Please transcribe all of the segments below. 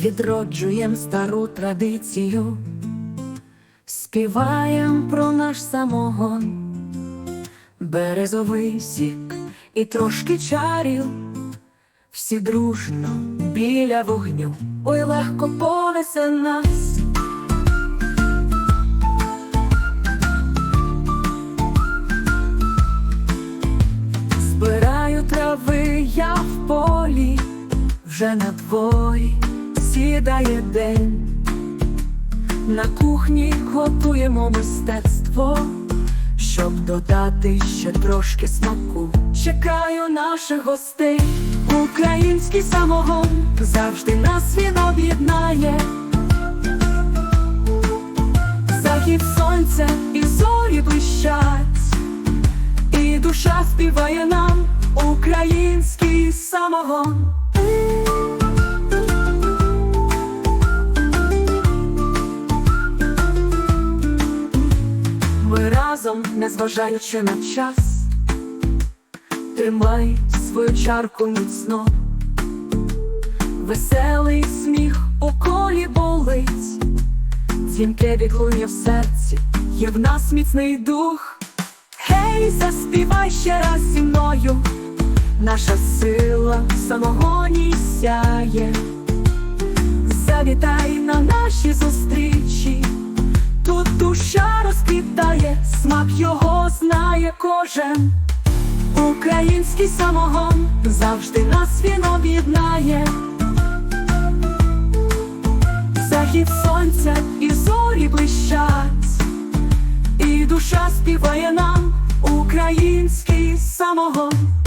відроджуєм стару традицію, співаєм про наш самогон, березовий сік і трошки чарів, всі дружно біля вогню, ой легко понесе нас. Збираю трави я в полі, вже на дворі сідає день. На кухні готуємо мистецтво, щоб додати ще трошки смаку. Чекаю наших гостей, український самогон завжди нас він об'єднає. Захід сонця і зорі блищать. І душа співає нам український самогон. Разом, незважаючи на час, тримай свою чарку міцно, веселий сміх у колі болить, дзвінке відлуння в серці, є в нас міцний дух. Гей, заспівай ще раз зі мною, наша сила в самогоні сяє. Завітай на наші кожен. Український самогон завжди нас він об'єднає. Захід сонця і зорі блищать. І душа співає нам український самогон.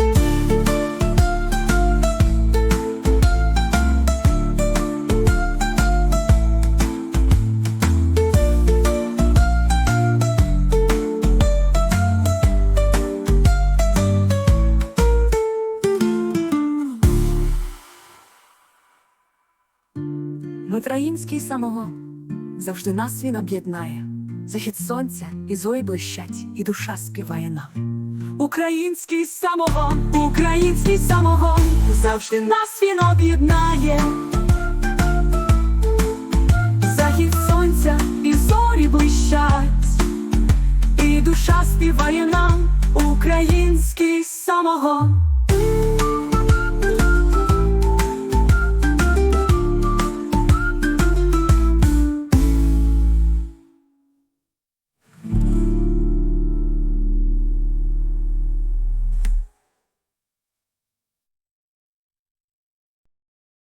Український самогон завжди нас він об'єднає. Захід сонця і зорі блищать, і душа співає нам. Український самогон, український самогон, завжди нас він об'єднає. Захід сонця і зорі блищать, і душа співає нам український самогон.